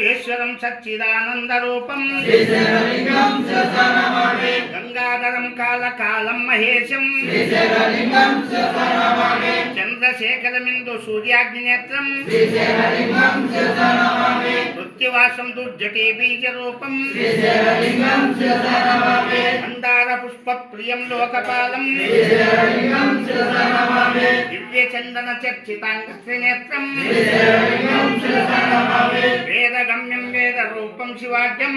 సర్వేశ్వరం సచ్చిదానందరూపం. గంగాధరం కాలకాలం మహేశం. శ్రీశైలలింగం శిరసా నమామి చంద్రశేఖరమిందు సూర్యాగ్నినేత్రం. మృత్యువాసం దుర్జటి బీజరూపం. శిరసా నమామి మందార పుష్ప ప్రియం లోకపాలం దివ్య చందన చర్చితాంగ త్రినేత్రం శివాడ్యం